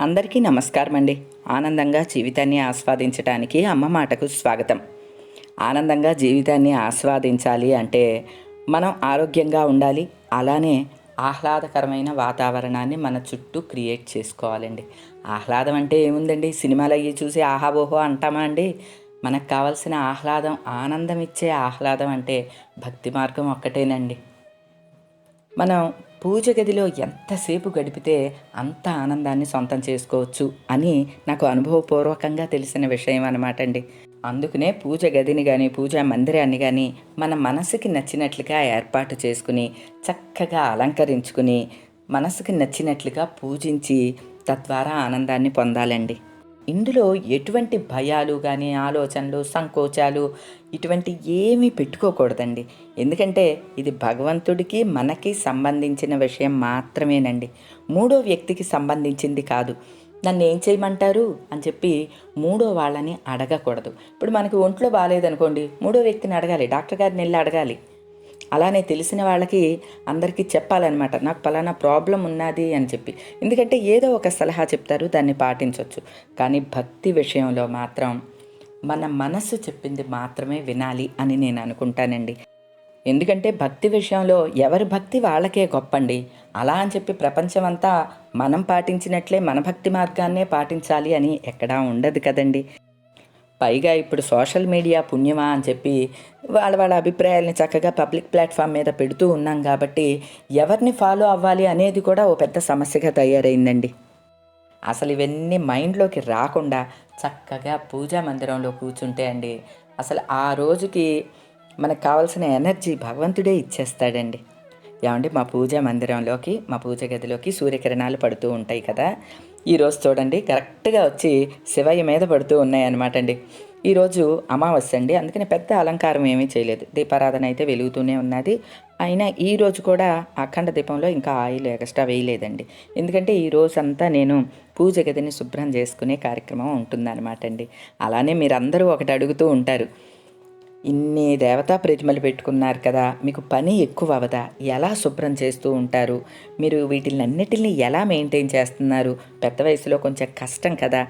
అందరికీ నమస్కారం అండి ఆనందంగా జీవితాన్ని ఆస్వాదించడానికి అమ్మ మాటకు స్వాగతం. ఆనందంగా జీవితాన్ని ఆస్వాదించాలి అంటే మనం ఆరోగ్యంగా ఉండాలి. అలానే ఆహ్లాదకరమైన వాతావరణాన్ని మన చుట్టూ క్రియేట్ చేసుకోవాలండి. ఆహ్లాదం అంటే ఏముందండి? సినిమాలు అవి చూసి ఆహాబోహో అంటామా అండి? మనకు కావాల్సిన ఆహ్లాదం ఆనందం ఇచ్చే ఆహ్లాదం అంటే భక్తి మార్గం ఒక్కటేనండి. మనం పూజ గదిలో ఎంతసేపు గడిపితే అంత ఆనందాన్ని సొంతం చేసుకోవచ్చు అని నాకు అనుభవపూర్వకంగా తెలిసిన విషయం అనమాట అండి. అందుకనే పూజ గదిని కానీ పూజా మందిరాన్ని కానీ మన మనసుకి నచ్చినట్లుగా ఏర్పాటు చేసుకుని చక్కగా అలంకరించుకుని మనసుకి నచ్చినట్లుగా పూజించి తద్వారా ఆనందాన్ని పొందాలండి. ఇందులో ఎటువంటి భయాలు కానీ ఆలోచనలు సంకోచాలు ఇటువంటి ఏమీ పెట్టుకోకూడదండి. ఎందుకంటే ఇది భగవంతుడికి మనకి సంబంధించిన విషయం మాత్రమేనండి. మూడో వ్యక్తికి సంబంధించింది కాదు. నన్ను ఏం చేయమంటారు? అని చెప్పి మూడో వాళ్ళని అడగకూడదు. ఇప్పుడు మనకి ఒంట్లో బాగాలేదనుకోండి మూడో వ్యక్తిని అడగాలి డాక్టర్ గారిని వెళ్ళి అడగాలి. అలానే తెలిసిన వాళ్ళకి అందరికీ చెప్పాలన్నమాట. నాకు పలానా ప్రాబ్లం ఉన్నది అని చెప్పి. ఎందుకంటే ఏదో ఒక సలహా చెప్తారు దాన్ని పాటించవచ్చు కానీ భక్తి విషయంలో మాత్రం మన మనస్సు చెప్పింది మాత్రమే వినాలి అని నేను అనుకుంటానండి. ఎందుకంటే భక్తి విషయంలో ఎవరి భక్తి వాళ్ళకే గొప్పండి. అలా అని చెప్పి ప్రపంచమంతా మనం పాటించినట్లే మన భక్తి మార్గాన్నే పాటించాలి అని ఎక్కడా ఉండదు కదండి. పైగా ఇప్పుడు సోషల్ మీడియా పుణ్యమా అని చెప్పి వాళ్ళ వాళ్ళ అభిప్రాయాల్ని చక్కగా పబ్లిక్ ప్లాట్ఫామ్ మీద పెడుతూ ఉన్నాం కాబట్టి ఎవరిని ఫాలో అవ్వాలి అనేది కూడా ఓ పెద్ద సమస్యగా తయారైందండి. అసలు ఇవన్నీ మైండ్లోకి రాకుండా చక్కగా పూజా మందిరంలో కూర్చుంటే అండి అసలు ఆ రోజుకి మనకు కావాల్సిన ఎనర్జీ భగవంతుడే ఇచ్చేస్తాడండి. ఏమండి మా పూజా మందిరంలోకి మా పూజ గదిలోకి సూర్యకిరణాలు పడుతూ ఉంటాయి కదా ఈరోజు చూడండి కరెక్ట్గా వచ్చి శివయ్య మీద పడుతూ ఉన్నాయన్నమాట అండి. ఈరోజు అమావాస్య అండి అందుకని పెద్ద అలంకారం ఏమీ చేయలేదు. దీపారాధన అయితే వెలుగుతూనే ఉన్నది. అయినా ఈరోజు కూడా అఖండ దీపంలో ఇంకా ఆయిల్ ఎక్స్ట్రా వేయలేదండి. ఎందుకంటే ఈ రోజంతా నేను పూజ గదిని శుభ్రం చేసుకునే కార్యక్రమం ఉంటుందన్నమాట అండి. అలానే మీరందరూ ఒకటి అడుగుతూ ఉంటారు ఇన్ని దేవతా ప్రతిమలు పెట్టుకున్నారు కదా మీకు పని ఎక్కువ అవదా? ఎలా శుభ్రం చేస్తూ ఉంటారు? మీరు వీటిని అన్నిటిని ఎలా మెయింటైన్ చేస్తున్నారు? పెద్ద వయసులో కొంచెం కష్టం కదా?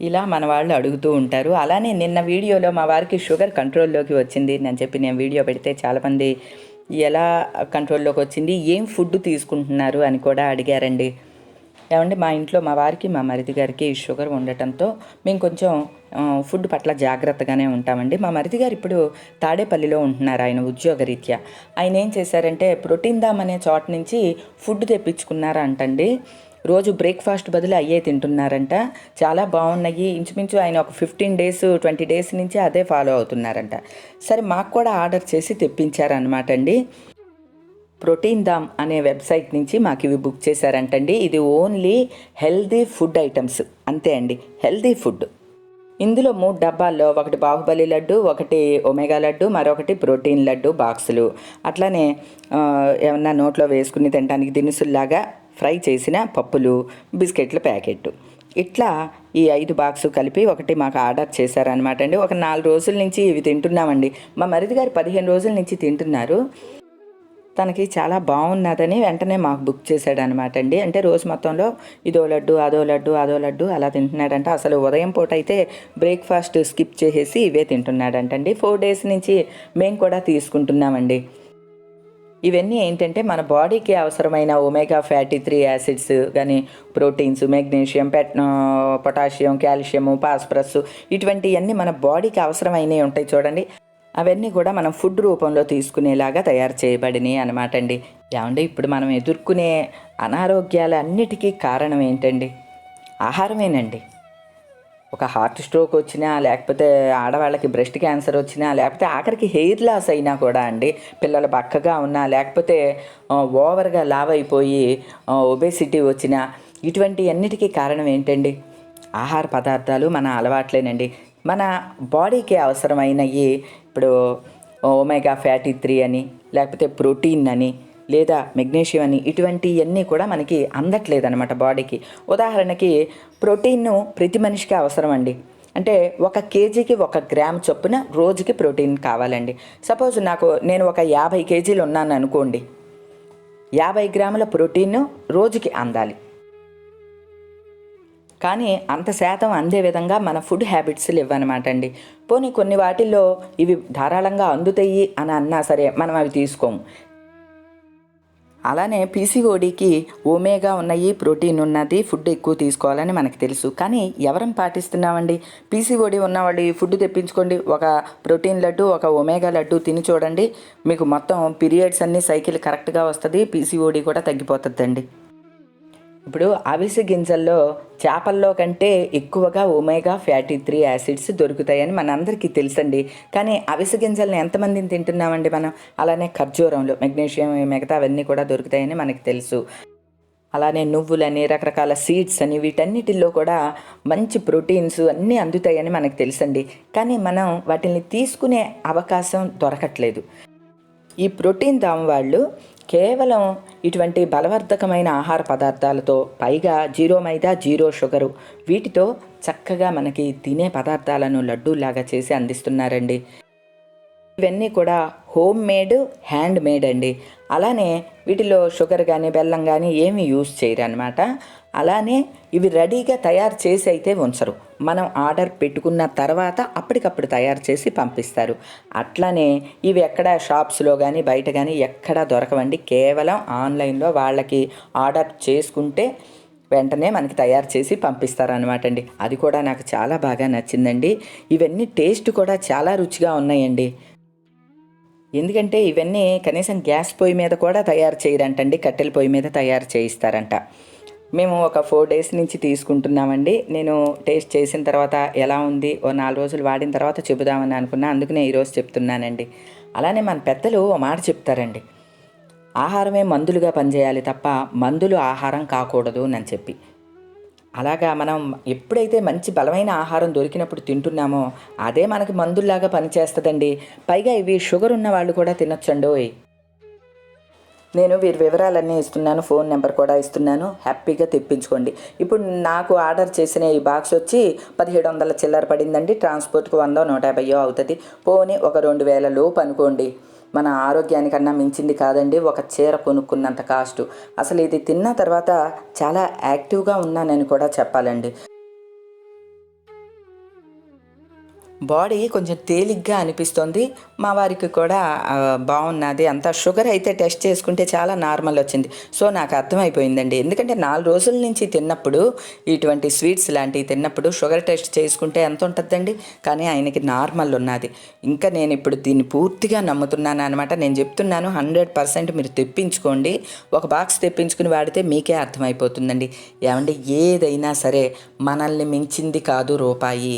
ఇలా మన వాళ్ళు అడుగుతూ ఉంటారు. అలానే నిన్న వీడియోలో మా వారికి షుగర్ కంట్రోల్లోకి వచ్చింది. అని చెప్పి నేను వీడియో పెడితే చాలామంది ఎలా కంట్రోల్లోకి వచ్చింది? ఏం ఫుడ్ తీసుకుంటున్నారు? అని కూడా అడిగారండి. ఏమంటే మా ఇంట్లో మా వారికి మా మరిది గారికి షుగర్ ఉండటంతో మేము కొంచెం ఫుడ్ పట్ల జాగ్రత్తగానే ఉంటామండి. మా మరిది గారు ఇప్పుడు తాడేపల్లిలో ఉంటున్నారు ఆయన ఉద్యోగరీత్యా. ఆయన ఏం చేశారంటే ప్రోటీన్ దామ్ అనే చోట నుంచి ఫుడ్ తెప్పించుకున్నారా అంటండి. రోజు బ్రేక్ఫాస్ట్ బదులు అయ్యే తింటున్నారంట. చాలా బాగున్నాయి. ఇంచుమించు ఆయన ఒక ఫిఫ్టీన్ డేస్ ట్వంటీ డేస్ నుంచి అదే ఫాలో అవుతున్నారంట. సరే మాకు కూడా ఆర్డర్ చేసి తెప్పించారనమాట అండి. ప్రోటీన్ దామ్ అనే వెబ్సైట్ నుంచి మాకు ఇవి బుక్ చేశారంటండి. ఇది ఓన్లీ హెల్దీ ఫుడ్ ఐటమ్స్. అంతే అండి. Healthy food. ఇందులో మూడు డబ్బాల్లో ఒకటి బాహుబలి లడ్డు ఒకటి ఒమేగా లడ్డు మరొకటి ప్రోటీన్ లడ్డు బాక్సులు. అట్లానే ఏమన్నా నోట్లో వేసుకుని తినడానికి దినుసుల్లాగా ఫ్రై చేసిన పప్పులు బిస్కెట్ల ప్యాకెట్ ఇట్లా ఈ ఐదు బాక్సు కలిపి ఒకటి మాకు ఆర్డర్ చేశారనమాట అండి. ఒక నాలుగు రోజుల నుంచి ఇవి తింటున్నామండి. మా మరిది గారు పదిహేను రోజుల నుంచి తింటున్నారు. తనకి చాలా బాగున్నదని వెంటనే మాకు బుక్ చేశాడు అనమాట అండి. అంటే రోజు మొత్తంలో ఇదో లడ్డు అదో లడ్డు అదో లడ్డు అలా తింటున్నాడంట. అసలు ఉదయం పూట అయితే బ్రేక్ఫాస్ట్ స్కిప్ చేసేసి ఇవే తింటున్నాడంటండి ఫోర్ డేస్ నుంచి మేము కూడా తీసుకుంటున్నామండి. ఇవన్నీ ఏంటంటే మన బాడీకి అవసరమైన ఒమేగా ఫ్యాటీ త్రీ యాసిడ్స్ కానీ ప్రోటీన్స్ మెగ్నీషియం పెట్ పొటాషియం కాల్షియం పాస్పరస్ ఇటువంటివన్నీ మన బాడీకి అవసరమైనవి ఉంటాయి చూడండి. అవన్నీ కూడా మనం ఫుడ్ రూపంలో తీసుకునేలాగా తయారు చేయబడినాయి అనమాట అండి. ఏమంటే ఇప్పుడు మనం ఎదుర్కొనే అనారోగ్యాలన్నిటికీ కారణం ఏంటండి? ఆహారమేనండి. ఒక హార్ట్ స్ట్రోక్ వచ్చినా లేకపోతే ఆడవాళ్ళకి బ్రెస్ట్ క్యాన్సర్ వచ్చినా లేకపోతే ఆఖరికి హెయిర్ లాస్ అయినా కూడా అండి. పిల్లలు బక్కగా ఉన్నా లేకపోతే ఓవర్గా లావ్ అయిపోయి ఒబేసిటీ వచ్చినా ఇటువంటి అన్నిటికీ కారణం ఏంటండి? ఆహార పదార్థాలు మన అలవాట్లేనండి. మన బాడీకి అవసరమైనవి ఇప్పుడు ఒమేగా ఫ్యాటీ త్రీ అని లేకపోతే ప్రోటీన్ అని లేదా మెగ్నీషియం అని ఇటువంటివన్నీ కూడా మనకి అందట్లేదు అనమాట బాడీకి ఉదాహరణకి ప్రోటీన్ను ప్రతి మనిషికి అవసరం అండి. అంటే ఒక కేజీకి ఒక గ్రామ్ చొప్పున రోజుకి ప్రోటీన్ కావాలండి. సపోజ్ నాకు నేను ఒక యాభై కేజీలు ఉన్నాను అనుకోండి యాభై గ్రాముల ప్రోటీన్ రోజుకి అందాలి. కానీ అంత శాతం అందే విధంగా మన ఫుడ్ హ్యాబిట్స్ ఇవ్వనమాట అండి. పోనీ కొన్ని వాటిల్లో ఇవి ధారాళంగా అందుతాయి అని అన్నా సరే మనం అవి తీసుకోము. అలానే పీసీఓడికి ఓమేగా ఉన్నాయి ప్రోటీన్ ఉన్నది ఫుడ్ ఎక్కువ తీసుకోవాలని మనకు తెలుసు. కానీ ఎవరం పాటిస్తున్నామండి? పీసీఓడి ఉన్నవాళ్ళు ఈ ఫుడ్ తెప్పించుకోండి. ఒక ప్రోటీన్ లడ్డు ఒక ఒమేగా లడ్డు తిని చూడండి. మీకు మొత్తం పీరియడ్స్ అన్ని సైకిల్ కరెక్ట్గా వస్తుంది పీసీఓడి కూడా తగ్గిపోతుందండి. ఇప్పుడు అవిసె గింజల్లో చేపల్లో కంటే ఎక్కువగా ఒమేగా ఫ్యాటీ త్రీ యాసిడ్స్ దొరుకుతాయని మనందరికీ తెలుసండి. కానీ అవిసె గింజల్ని ఎంతమందిని తింటున్నామండి మనం? అలానే ఖర్జూరంలో మెగ్నీషియం మిగతా అవన్నీ కూడా దొరుకుతాయని మనకి తెలుసు. అలానే నువ్వులని రకరకాల సీడ్స్ అని వీటన్నిటిల్లో కూడా మంచి ప్రోటీన్స్ అన్నీ అందుతాయని మనకు తెలుసండి. కానీ మనం వాటిని తీసుకునే అవకాశం దొరకట్లేదు. ఈ ప్రోటీన్ దామ్ వాళ్ళు కేవలం ఇటువంటి బలవర్ధకమైన ఆహార పదార్థాలతో పైగా జీరో మైదా జీరో షుగరు వీటితో చక్కగా మనకి తినే పదార్థాలను లడ్డూలాగా చేసి అందిస్తున్నారండి. ఇవన్నీ కూడా హోమ్ మేడ్ హ్యాండ్ మేడ్ అండి. అలానే వీటిలో షుగర్ కానీ బెల్లం కానీ ఏమీ యూజ్ చేయరు అనమాట అలానే ఇవి రెడీగా తయారు చేసి అయితే ఉంచరు. మనం ఆర్డర్ పెట్టుకున్న తర్వాత అప్పటికప్పుడు తయారు చేసి పంపిస్తారు. అట్లానే ఇవి ఎక్కడ షాప్స్లో కానీ బయట కానీ ఎక్కడ దొరకవండి. కేవలం ఆన్లైన్లో వాళ్ళకి ఆర్డర్ చేసుకుంటే వెంటనే మనకి తయారు చేసి పంపిస్తారనమాట అండి. అది కూడా నాకు చాలా బాగా నచ్చిందండి. ఇవన్నీ టేస్ట్ కూడా చాలా రుచిగా ఉన్నాయండి. ఎందుకంటే ఇవన్నీ కనీసం గ్యాస్ పొయ్యి మీద కూడా తయారు చేయరంటండి కట్టెల పొయ్యి మీద తయారు చేయిస్తారంట. మేము ఒక ఫోర్ డేస్ నుంచి తీసుకుంటున్నామండి. నేను టేస్ట్ చేసిన తర్వాత ఎలా ఉంది ఓ నాలుగు రోజులు వాడిన తర్వాత చెబుదామని అనుకున్నా అందుకనే ఈరోజు చెప్తున్నానండి. అలానే మన పెద్దలు ఓ మాట చెప్తారండి. ఆహారమే మందులుగా పనిచేయాలి తప్ప మందులు ఆహారం కాకూడదు అని చెప్పి. అలాగా మనం ఎప్పుడైతే మంచి బలమైన ఆహారం దొరికినప్పుడు తింటున్నామో అదే మనకి మందుల్లాగా పనిచేస్తుందండి. పైగా ఇవి షుగర్ ఉన్న వాళ్ళు కూడా తినొచ్చండోయ్. నేను వీరి వివరాలన్నీ ఇస్తున్నాను ఫోన్ నెంబర్ కూడా ఇస్తున్నాను. హ్యాపీగా తెప్పించుకోండి. ఇప్పుడు నాకు ఆర్డర్ చేసిన ఈ బాక్స్ వచ్చి పదిహేడు వందల చిల్లర పడిందండి. ట్రాన్స్పోర్ట్కి వందో నూట యాభైయో అవుతుంది. పోనీ ఒక రెండు వేల లోపు అనుకోండి. మన ఆరోగ్యానికన్నా మించింది కాదండి ఒక చీర కొనుక్కున్నంత కాస్ట్. అసలు ఇది తిన్న తర్వాత చాలా యాక్టివ్గా ఉన్నానని కూడా చెప్పాలండి. బాడీ కొంచెం తేలిగ్గా అనిపిస్తుంది. మా వారికి కూడా బాగున్నది. అంతా షుగర్ అయితే టెస్ట్ చేసుకుంటే చాలా నార్మల్ వచ్చింది. సో నాకు అర్థమైపోయిందండి. ఎందుకంటే నాలుగు రోజుల నుంచి తిన్నప్పుడు ఇటువంటి స్వీట్స్ లాంటివి తిన్నప్పుడు షుగర్ టెస్ట్ చేసుకుంటే ఎంత ఉంటుందండి? కానీ ఆయనకి నార్మల్ ఉన్నది. ఇంకా నేను ఇప్పుడు దీన్ని పూర్తిగా నమ్ముతున్నాను అనమాట నేను చెప్తున్నాను హండ్రెడ్ పర్సెంట్ మీరు తెప్పించుకోండి. ఒక బాక్స్ తెప్పించుకుని వాడితే మీకే అర్థమైపోతుందండి. ఏమంటే ఏదైనా సరే మనల్ని మించింది కాదు రూపాయి.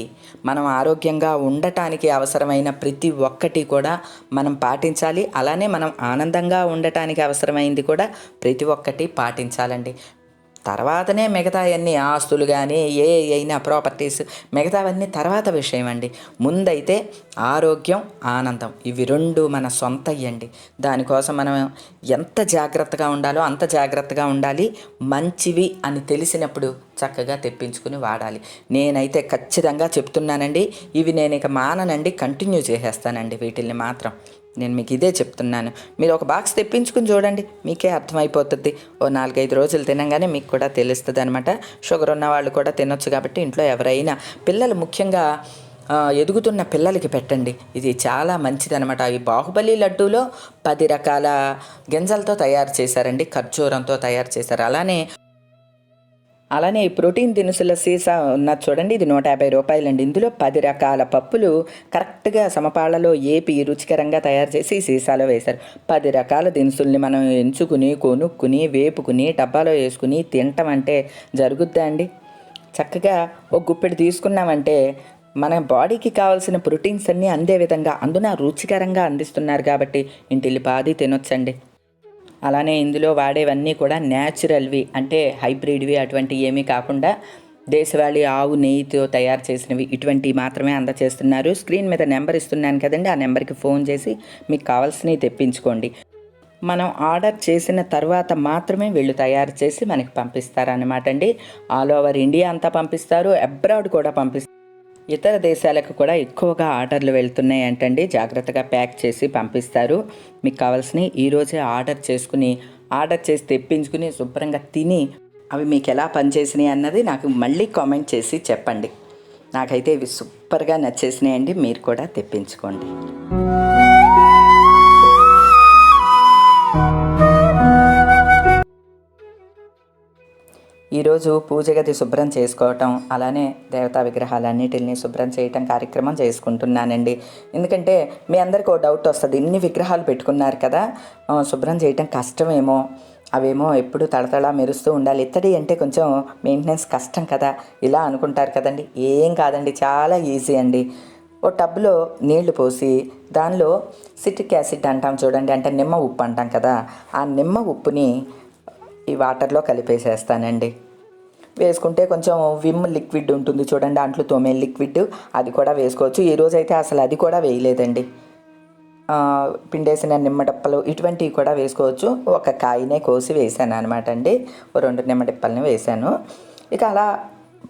మనం ఆరోగ్యంగా ఉండటానికి అవసరమైన ప్రతి ఒక్కటి కూడా మనం పాటించాలి. అలానే మనం ఆనందంగా ఉండటానికి అవసరమైంది కూడా ప్రతి ఒక్కటి పాటించాలండి. తర్వాతనే మిగతా అన్ని ఆస్తులు కానీ ఏ అయినా ప్రాపర్టీస్ మిగతావన్నీ తర్వాత విషయం అండి. ముందైతే ఆరోగ్యం ఆనందం. ఇవి రెండు మన సొంత అయ్యండి దానికోసం మనం ఎంత జాగ్రత్తగా ఉండాలో అంత జాగ్రత్తగా ఉండాలి. మంచివి అని తెలిసినప్పుడు చక్కగా తెప్పించుకుని వాడాలి. నేనైతే ఖచ్చితంగా చెప్తున్నానండి. ఇవి నేను ఇక మాననండి కంటిన్యూ చేసేస్తానండి వీటిల్ని మాత్రం. నేను మీకు ఇదే చెప్తున్నాను. మీరు ఒక బాక్స్ తెప్పించుకుని చూడండి. మీకే అర్థమైపోతుంది. ఓ నాలుగైదు రోజులు తినగానే మీకు కూడా తెలుస్తుంది అనమాట షుగర్ ఉన్న వాళ్ళు కూడా తినొచ్చు కాబట్టి ఇంట్లో ఎవరైనా పిల్లలు ముఖ్యంగా ఎదుగుతున్న పిల్లలకి పెట్టండి. ఇది చాలా మంచిదనమాట. ఈ బాహుబలి లడ్డూలో పది రకాల గింజలతో తయారు చేశారండి. ఖర్జూరంతో తయారు చేశారు. అలానే అలానే ఈ ప్రోటీన్ దినుసుల సీసా ఉన్న చూడండి ఇది నూట యాభై రూపాయలండి. ఇందులో పది రకాల పప్పులు కరెక్ట్గా సమపాళ్ళలో ఏపి రుచికరంగా తయారు చేసి సీసాలో వేశారు. పది రకాల దినుసుల్ని మనం ఎంచుకుని కొనుక్కుని వేపుకుని డబ్బాలో వేసుకుని తినటం అంటే జరుగుద్దా అండి? చక్కగా ఒక గుప్పెడు తీసుకున్నామంటే మన బాడీకి కావాల్సిన ప్రోటీన్స్ అన్నీ అందే విధంగా అందున రుచికరంగా అందిస్తున్నారు కాబట్టి ఇంటిల్లి పాది తినొచ్చండి. అలానే ఇందులో వాడేవన్నీ కూడా న్యాచురల్వి అంటే హైబ్రిడ్వి అటువంటివి ఏమీ కాకుండా దేశవాళీ ఆవు నెయ్యితో తయారు చేసినవి. ఇటువంటివి మాత్రమే అందచేస్తున్నారు. స్క్రీన్ మీద నెంబర్ ఇస్తున్నాను కదండి. ఆ నెంబర్కి ఫోన్ చేసి మీకు కావాల్సినవి తెప్పించుకోండి. మనం ఆర్డర్ చేసిన తర్వాత మాత్రమే వీళ్ళు తయారు చేసి మనకి పంపిస్తారనమాట అండి. ఆల్ ఓవర్ ఇండియా అంతా పంపిస్తారు. అబ్రాడ్ కూడా పంపిస్తారు. ఇతర దేశాలకు కూడా ఎక్కువగా ఆర్డర్లు వెళ్తున్నాయి అంటండి. జాగ్రత్తగా ప్యాక్ చేసి పంపిస్తారు. మీకు కావాల్సినవి ఈరోజే ఆర్డర్ చేసుకుని ఆర్డర్ చేసి తెప్పించుకుని శుభ్రంగా తిని అవి మీకు ఎలా పనిచేసినాయి అన్నది నాకు మళ్ళీ కామెంట్ చేసి చెప్పండి. నాకైతే ఇవి సూపర్గా నచ్చేసినాయండి. మీరు కూడా తెప్పించుకోండి. ఈరోజు పూజ గది శుభ్రం చేసుకోవటం అలానే దేవతా విగ్రహాలన్నిటిని శుభ్రం చేయటం కార్యక్రమం చేసుకుంటున్నానండి. ఎందుకంటే మీ అందరికీ ఒక డౌట్ వస్తుంది ఇన్ని విగ్రహాలు పెట్టుకున్నారు కదా శుభ్రం చేయటం కష్టమేమో అవేమో ఎప్పుడు తడతళ మెరుస్తూ ఉండాలి. ఇత్తడి అంటే కొంచెం మెయింటెనెన్స్ కష్టం కదా ఇలా అనుకుంటారు కదండి. ఏం కాదండి చాలా ఈజీ అండి. ఓ టబ్లో నీళ్ళు పోసి దానిలో సిట్రిక్ యాసిడ్ అంటాం చూడండి అంటే నిమ్మ ఉప్పు అంటాం కదా ఆ నిమ్మ ఉప్పుని ఈ వాటర్లో కలిపేసేస్తానండి. వేసుకుంటే కొంచెం విమ్ లిక్విడ్ ఉంటుంది చూడండి దాంట్లో తోమే లిక్విడ్ అది కూడా వేసుకోవచ్చు. ఈ రోజు అయితే అసలు అది కూడా వేయలేదండి. పిండేసిన నిమ్మడప్పలు ఇటువంటివి కూడా వేసుకోవచ్చు. ఒక కాయనే కోసి వేసాను అనమాట అండి. ఓ రెండు నిమ్మడిప్పల్ని వేసాను. ఇక అలా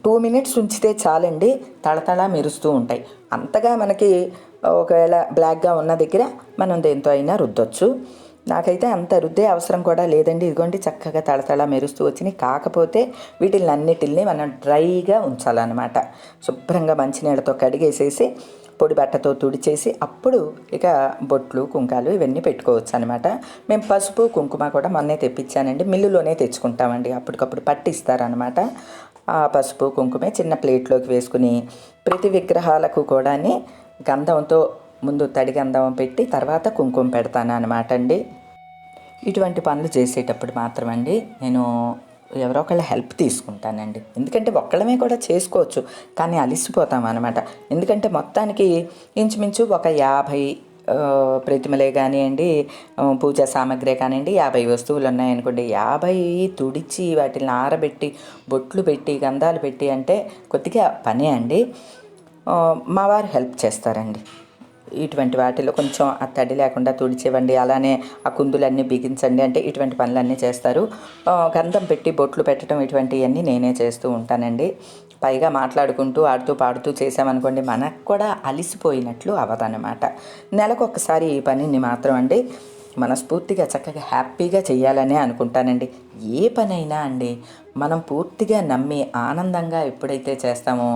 టూ మినిట్స్ ఉంచితే చాలండి. తళతళ మెరుస్తూ ఉంటాయి. అంతగా మనకి ఒకవేళ బ్లాక్గా ఉన్న దగ్గర మనం దేంతో అయినా రుద్దొచ్చు. నాకైతే అంత రుద్దే అవసరం కూడా లేదండి. ఇదిగోండి చక్కగా తళతళ మెరుస్తూ వచ్చినాయి. కాకపోతే వీటిని అన్నిటిని మనం డ్రైగా ఉంచాలన్నమాట. శుభ్రంగా మంచినీళ్ళతో కడిగేసేసి పొడి బట్టతో తుడిచేసి అప్పుడు ఇక బొట్లు కుంకాలు ఇవన్నీ పెట్టుకోవచ్చు అనమాట మేము పసుపు కుంకుమ కూడా మొన్నే తెప్పించానండి. మిల్లులోనే తెచ్చుకుంటామండి. అప్పటికప్పుడు పట్టిస్తారనమాట ఆ పసుపు కుంకుమే చిన్న ప్లేట్లోకి వేసుకుని ప్రతి విగ్రహాలకు కూడా గంధంతో ముందు తడి గంధం పెట్టి తర్వాత కుంకుమ పెడతాను అనమాట అండి. ఇటువంటి పనులు చేసేటప్పుడు మాత్రమండి నేను ఎవరో ఒకళ్ళ హెల్ప్ తీసుకుంటానండి. ఎందుకంటే ఒక్కళ్ళమే కూడా చేసుకోవచ్చు కానీ అలిసిపోతాం అనమాట ఎందుకంటే మొత్తానికి ఇంచుమించు ఒక యాభై ప్రతిమలే కానివ్వండి పూజా సామాగ్రి కానివ్వండి యాభై వస్తువులు ఉన్నాయనుకోండి యాభై తుడిచి వాటిని ఆరబెట్టి బొట్లు పెట్టి గంధాలు పెట్టి అంటే కొద్దిగా పనే అండి. మా వారు హెల్ప్ చేస్తారండి. ఇటువంటి వాటిలో కొంచెం ఆ తడి లేకుండా తుడిచివ్వండి. అలానే ఆ కుందులన్నీ బిగించండి. అంటే ఇటువంటి పనులన్నీ చేస్తారు. గంధం పెట్టి బొట్లు పెట్టడం ఇటువంటివన్నీ నేనే చేస్తూ ఉంటానండి. పైగా మాట్లాడుకుంటూ ఆడుతూ పాడుతూ చేసామనుకోండి మనకు కూడా అలిసిపోయినట్లు అవదనమాట నెలకు ఒకసారి ఈ పనిని మాత్రం అండి మనస్ఫూర్తిగా చక్కగా హ్యాపీగా చేయాలనే అనుకుంటానండి. ఏ పనైనా అండి మనం పూర్తిగా నమ్మి ఆనందంగా ఎప్పుడైతే చేస్తామో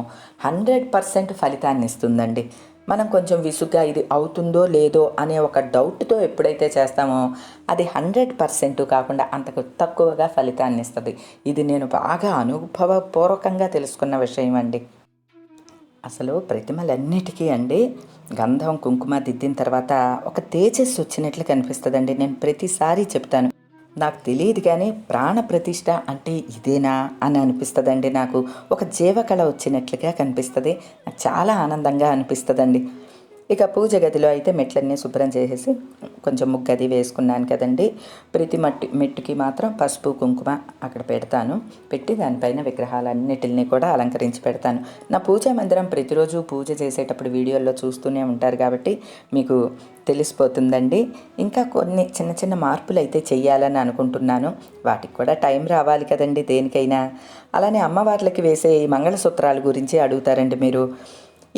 హండ్రెడ్ పర్సెంట్ ఫలితాన్ని ఇస్తుందండి. మనం కొంచెం విసుగ్గా ఇది అవుతుందో లేదో అనే ఒక డౌట్తో ఎప్పుడైతే చేస్తామో అది హండ్రెడ్ పర్సెంట్ కాకుండా అంతకు తక్కువగా ఫలితాన్ని ఇస్తుంది. ఇది నేను బాగా అనుభవపూర్వకంగా తెలుసుకున్న విషయం అండి. అసలు ప్రతిమలన్నిటికీ అండి గంధం కుంకుమ దిద్దిన తర్వాత ఒక తేజస్సు వచ్చినట్లు కనిపిస్తుందండి. నేను ప్రతిసారి చెప్తాను. నాకు తెలియదు కానీ ప్రాణ ప్రతిష్ట అంటే ఇదేనా అని అనిపిస్తుందండి నాకు. ఒక జీవకళ వచ్చినట్లుగా కనిపిస్తుంది. నాకు చాలా ఆనందంగా అనిపిస్తుందండి. ఇక పూజ గదిలో అయితే మెట్లన్నీ శుభ్రం చేసేసి కొంచెం ముగ్గది వేసుకున్నాను కదండి. ప్రతి మట్టి మెట్టుకి మాత్రం పసుపు కుంకుమ అక్కడ పెడతాను. పెట్టి దానిపైన విగ్రహాలన్నిటిని కూడా అలంకరించి పెడతాను. నా పూజా మందిరం ప్రతిరోజు పూజ చేసేటప్పుడు వీడియోల్లో చూస్తూనే ఉంటారు కాబట్టి మీకు తెలిసిపోతుందండి. ఇంకా కొన్ని చిన్న చిన్న మార్పులు అయితే చేయాలని అనుకుంటున్నాను. వాటికి కూడా టైం రావాలి కదండి దేనికైనా. అలానే అమ్మవార్లకి వేసే ఈ మంగళసూత్రాల గురించి అడుగుతారండి మీరు.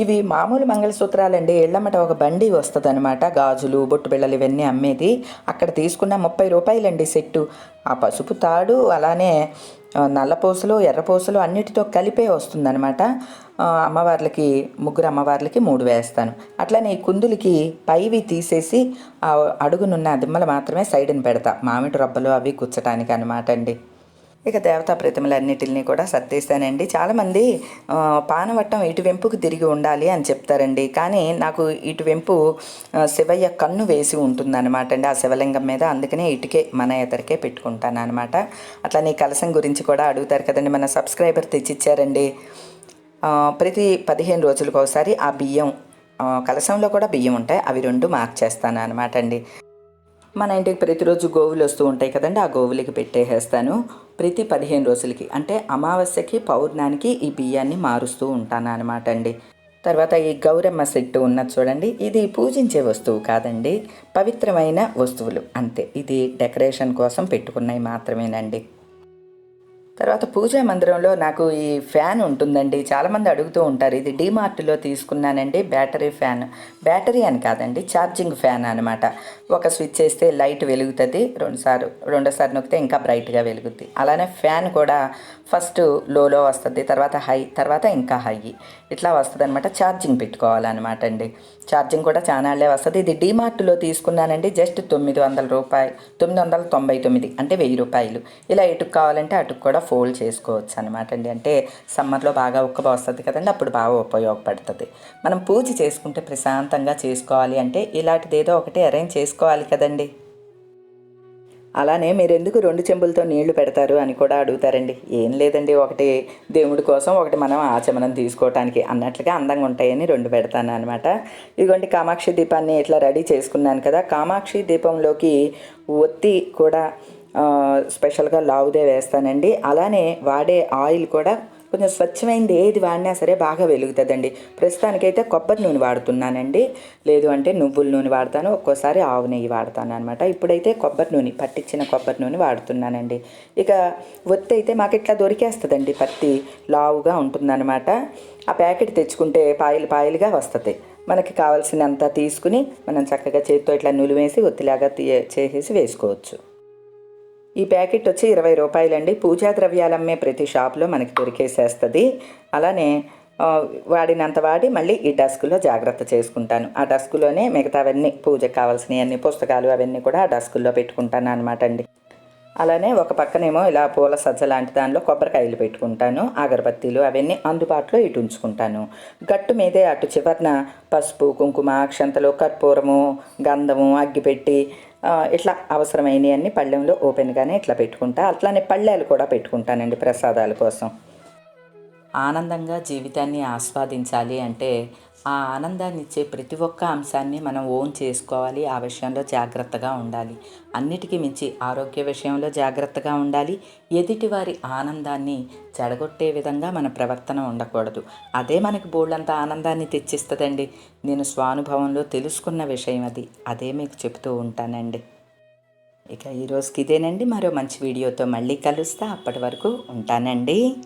ఇవి మామూలు మంగళసూత్రాలండి. ఎళ్ళమట ఒక బండి వస్తుంది అనమాట గాజులు బొట్టు బిళ్ళలు ఇవన్నీ అమ్మేది. అక్కడ తీసుకున్న ముప్పై రూపాయలండి సెట్టు. ఆ పసుపు తాడు అలానే నల్లపూసలు ఎర్రపూసలు అన్నిటితో కలిపే వస్తుందన్నమాట. అమ్మవార్లకి ముగ్గురు అమ్మవార్లకి మూడు వేస్తాను. అట్లనే ఈ కుందులకి పైవి తీసేసి ఆ అడుగునున్న దిమ్మలు మాత్రమే సైడ్ని పెడతా. మామిడి రబ్బలు అవి గుచ్చటానికి అనమాట అండి. ఇక దేవతా ప్రతిమలన్నిటిని కూడా సర్దేశానండి. చాలామంది పానవట్టం ఇటువెంపుకు తిరిగి ఉండాలి అని చెప్తారండి. కానీ నాకు ఇటువెంపు శివయ్య కన్ను వేసి ఉంటుందన్నమాట అండి. ఆ శివలింగం మీద అందుకనే ఇటుకే మన ఎదరికే పెట్టుకుంటాను అనమాట అట్లా నీ కలసం గురించి కూడా అడుగుతారు కదండి. మన సబ్స్క్రైబర్ తెచ్చిచ్చారండి. ప్రతి పదిహేను రోజులకు ఒకసారి ఆ బియ్యం కలసంలో కూడా బియ్యం ఉంటాయి. అవి రెండు మార్చేస్తాను అనమాట అండి. మన ఇంటికి ప్రతిరోజు గోవులు వస్తూ ఉంటాయి కదండి ఆ గోవులకి పెట్టేసేస్తాను ప్రతి పదిహేను రోజులకి అంటే అమావాస్యకి పౌర్ణానికి ఈ బియ్యాన్ని మారుస్తూ ఉంటాను అనమాట అండి. తర్వాత ఈ గౌరమ్మ సెట్టు ఉన్నది చూడండి ఇది పూజించే వస్తువు కాదండి పవిత్రమైన వస్తువులు అంతే. ఇది డెకరేషన్ కోసం పెట్టుకున్నవి మాత్రమేనండి. తర్వాత పూజా మందిరంలో నాకు ఈ ఫ్యాన్ ఉంటుందండి. చాలామంది అడుగుతూ ఉంటారు ఇది డీమార్ట్లో తీసుకున్నానండి బ్యాటరీ ఫ్యాన్. బ్యాటరీ అని కాదండి ఛార్జింగ్ ఫ్యాన్ అనమాట ఒక స్విచ్ వేస్తే లైట్ వెలుగుతుంది రెండుసార్లు రెండోసారి నొక్కితే ఇంకా బ్రైట్గా వెలుగుద్ది. అలానే ఫ్యాన్ కూడా ఫస్ట్ లోలో వస్తుంది తర్వాత హై తర్వాత ఇంకా హై. ఇట్లా వస్తుంది అనమాట ఛార్జింగ్ పెట్టుకోవాలన్నమాట అండి ఛార్జింగ్ కూడా చానాళ్ళే వస్తుంది. ఇది డీమార్ట్లో తీసుకున్నానండి జస్ట్ తొమ్మిది వందల రూపాయలు తొమ్మిది వందల తొంభై తొమ్మిది అంటే వెయ్యి రూపాయలు. ఇలా ఎటుకు కావాలంటే అటుకు కూడా ఫోల్డ్ చేసుకోవచ్చు అనమాట అండి. అంటే సమ్మర్లో బాగా ఉక్కబోస్తుంది కదండి అప్పుడు బాగా ఉపయోగపడుతుంది. మనం పూజ చేసుకుంటే ప్రశాంతంగా చేసుకోవాలి అంటే ఇలాంటిది ఏదో ఒకటి అరేంజ్ చేసుకోవాలి కదండి. అలానే మీరు ఎందుకు రెండు చెంబులతో నీళ్ళు పెడతారు అని కూడా అడుగుతారండి. ఏం లేదండి ఒకటి దేవుడి కోసం ఒకటి మనం ఆచమనం తీసుకోవటానికి అన్నట్లుగా అందంగా ఉంటాయని రెండు పెడతాను అనమాట ఇదిగోండి కామాక్షి దీపాన్ని ఇట్లా రెడీ చేసుకున్నాను కదా కామాక్షి దీపంలోకి ఒత్తి కూడా స్పెషల్గా లావుదే వేస్తానండి. అలానే వాడే ఆయిల్ కూడా కొంచెం స్వచ్ఛమైనది ఏది వాడినా సరే బాగా వెలుగుతుందండి. ప్రస్తుతానికైతే కొబ్బరి నూనె వాడుతున్నానండి. లేదు అంటే నువ్వుల నూనె వాడతాను ఒక్కోసారి ఆవు నెయ్యి వాడతాను అనమాట ఇప్పుడైతే కొబ్బరి నూనె పట్టించిన కొబ్బరి నూనె వాడుతున్నానండి. ఇక ఒత్తి అయితే మాకు ఇట్లా దొరికేస్తుందండి పత్తి లావుగా ఉంటుందన్నమాట. ఆ ప్యాకెట్ తెచ్చుకుంటే పాయలు పాయలుగా వస్తుంది. మనకి కావాల్సినంత తీసుకుని మనం చక్కగా చేతితో ఇట్లా నులివేసి ఒత్తిలాగా తీయ- చేసేసి వేసుకోవచ్చు. ఈ ప్యాకెట్ వచ్చి ఇరవై రూపాయలండి. పూజా ద్రవ్యాలు అమ్మే ప్రతి షాప్లో మనకి దొరికేసేస్తుంది. అలానే వాడినంత వాడి మళ్ళీ ఈ డస్క్లో జాగ్రత్త చేసుకుంటాను. ఆ డస్క్లోనే మిగతావన్నీ పూజకు కావాల్సినవి అన్ని పుస్తకాలు అవన్నీ కూడా ఆ డస్కుల్లో పెట్టుకుంటాను అనమాట అండి. అలానే ఒక పక్కనేమో ఇలా పూల సజ్జ లాంటి దానిలో కొబ్బరికాయలు పెట్టుకుంటాను అగరబత్తీలు అవన్నీ అందుబాటులో ఇటు ఉంచుకుంటాను. గట్టు మీదే అటు చివరన పసుపు కుంకుమ అక్షంతలు కర్పూరము గంధము అగ్గిపెట్టి ఇట్లా అవసరమైనవి అన్ని పళ్ళెంలో ఓపెన్గానే ఇట్లా పెట్టుకుంటా. అట్లానే పళ్ళేలు కూడా పెట్టుకుంటానండి ప్రసాదాల కోసం. ఆనందంగా జీవితాన్ని ఆస్వాదించాలి అంటే ఆ ఆనందాన్ని ఇచ్చే ప్రతి ఒక్క అంశాన్ని మనం ఓన్ చేసుకోవాలి ఆ విషయంలో జాగ్రత్తగా ఉండాలి. అన్నిటికీ మించి ఆరోగ్య విషయంలో జాగ్రత్తగా ఉండాలి. ఎదుటివారి ఆనందాన్ని చెడగొట్టే విధంగా మన ప్రవర్తన ఉండకూడదు. అదే మనకి బోళ్ళంత ఆనందాన్ని తెచ్చిస్తుందండి. నేను స్వానుభవంలో తెలుసుకున్న విషయం అది. అదే మీకు చెప్తూ ఉంటానండి. ఇక ఈరోజుకి ఇదేనండి. మరో మంచి వీడియోతో మళ్ళీ కలుస్తా. అప్పటి వరకు ఉంటానండి.